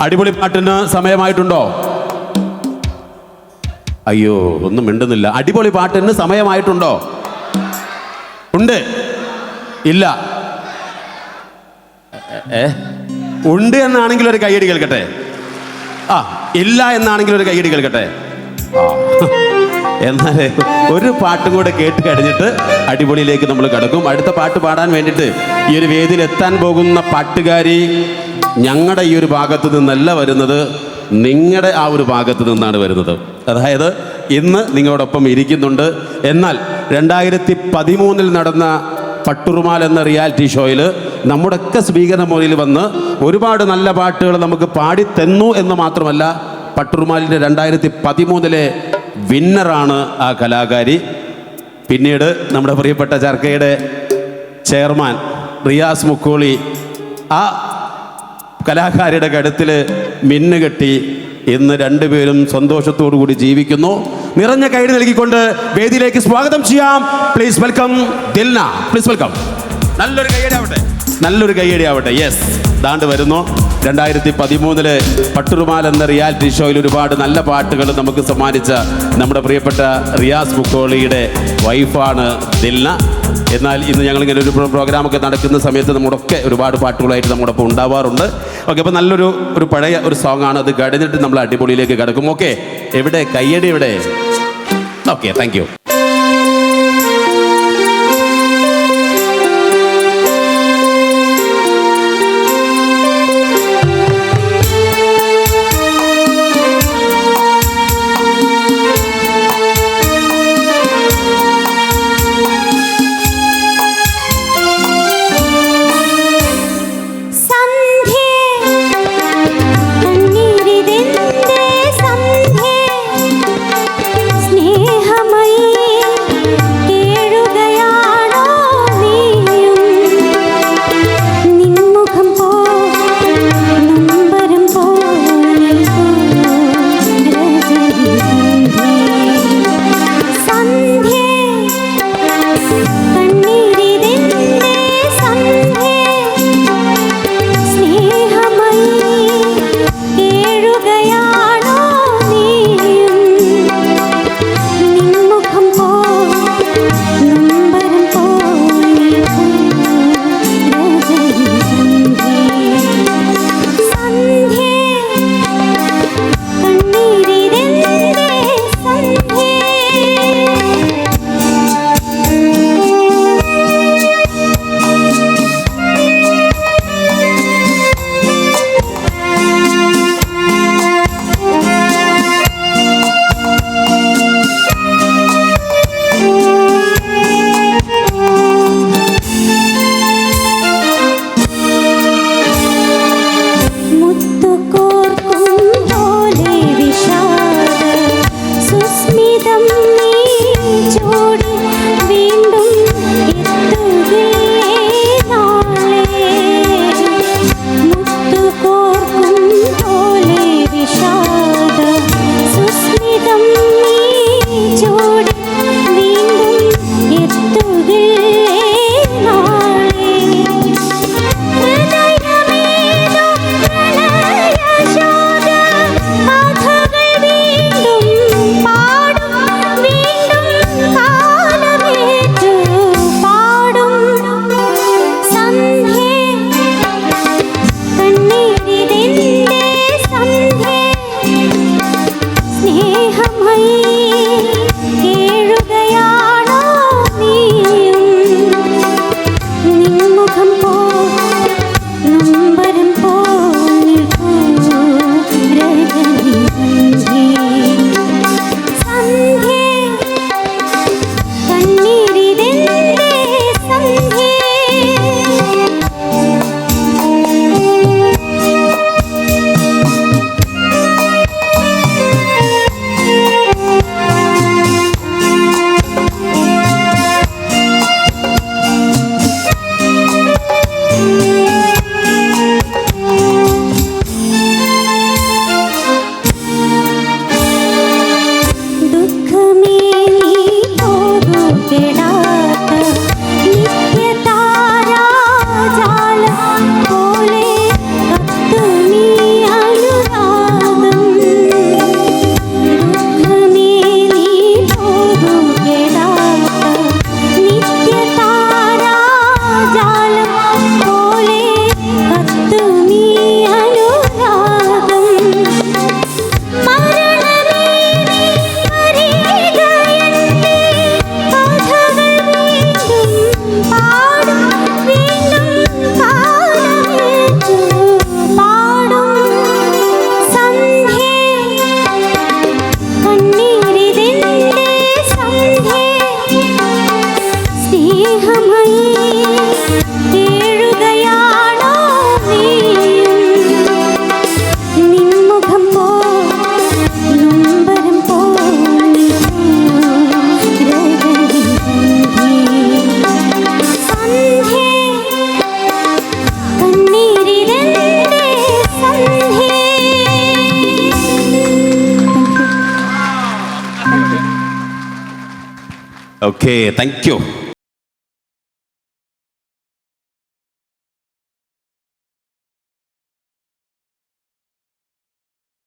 അടിപൊളി പാട്ടിന് സമയമായിട്ടുണ്ടോ? അയ്യോ ഒന്നും മിണ്ടുന്നില്ല. അടിപൊളി പാട്ടിന് സമയമായിട്ടുണ്ടോ? ഉണ്ട്. ഇല്ല. ഏ ഉണ്ട് എന്നാണെങ്കിൽ ഒരു കൈയടി കേൾക്കട്ടെ. ആ ഇല്ല എന്നാണെങ്കിൽ ഒരു കൈയടി കേൾക്കട്ടെ. ആ. എന്നാൽ ഒരു പാട്ടും കൂടെ കേട്ട് കഴിഞ്ഞിട്ട് അടിപൊളിയിലേക്ക് നമ്മൾ കിടക്കും. അടുത്ത പാട്ട് പാടാൻ വേണ്ടിയിട്ട് ഈ ഒരു വേദിയിൽ എത്താൻ പോകുന്ന പാട്ടുകാരി ഞങ്ങളുടെ ഈ ഒരു ഭാഗത്ത് നിന്നല്ല വരുന്നത്. നിങ്ങളുടെ ആ ഒരു ഭാഗത്ത് നിന്നാണ് വരുന്നത്. അതായത് ഇന്ന് നിങ്ങളോടൊപ്പം ഇരിക്കുന്നുണ്ട്. എന്നാൽ രണ്ടായിരത്തി പതിമൂന്നിൽ നടന്ന പട്ടുറുമാൽ എന്ന റിയാലിറ്റി ഷോയിൽ നമ്മുടെയൊക്കെ സ്വീകരണ മുറിയിൽ വന്ന് ഒരുപാട് നല്ല പാട്ടുകൾ നമുക്ക് പാടി തന്നു എന്ന് മാത്രമല്ല പട്ടുറുമാലിന്റെ രണ്ടായിരത്തി പതിമൂന്നിലെ വിന്നറാണ് ആ കലാകാരി. പിന്നീട് നമ്മുടെ പ്രിയപ്പെട്ട ചർക്കയുടെ ചെയർമാൻ റിയാസ് മുക്കോളി ആ കലാകാരിയുടെ കഴുത്തിൽ മിന്നുകെട്ടി ഇന്ന് രണ്ടുപേരും സന്തോഷത്തോടു കൂടി ജീവിക്കുന്നു. നിറഞ്ഞ കൈഡ് നൽകിക്കൊണ്ട് വേദിയിലേക്ക് സ്വാഗതം ചെയ്യാം. Please welcome Dilna. Please welcome നല്ലൊരു കൈയടി ആവട്ടെ. നല്ലൊരു കൈയടി ആവട്ടെ യെസ് ദാണ്ട് വരുന്നു. രണ്ടായിരത്തി പതിമൂന്നിൽ പട്ടുറുമാൽ എന്ന റിയാലിറ്റി ഷോയിൽ ഒരുപാട് നല്ല പാട്ടുകൾ നമുക്ക് സമ്മാനിച്ച നമ്മുടെ പ്രിയപ്പെട്ട റിയാസ് മുക്കോളിയുടെ വൈഫാണ് ദിൽന. എന്നാൽ ഇന്ന് ഞങ്ങളിങ്ങനെ ഒരു പ്രോ- പ്രോഗ്രാമൊക്കെ നടക്കുന്ന സമയത്ത് നമ്മുടെയൊക്കെ ഒരുപാട് പാട്ടുകളായിട്ട് നമ്മുടെ ഒപ്പം ഉണ്ടാവാറുണ്ട്. ഓക്കെ അപ്പോൾ നല്ലൊരു ഒരു പഴയ ഒരു സോങ് ആണ് അത് കഴിഞ്ഞിട്ട് നമ്മൾ അടിപൊളിയിലേക്ക് കിടക്കും. ഓക്കെ എവിടെ? കയ്യടി എവിടെ? Okay thank okay thank you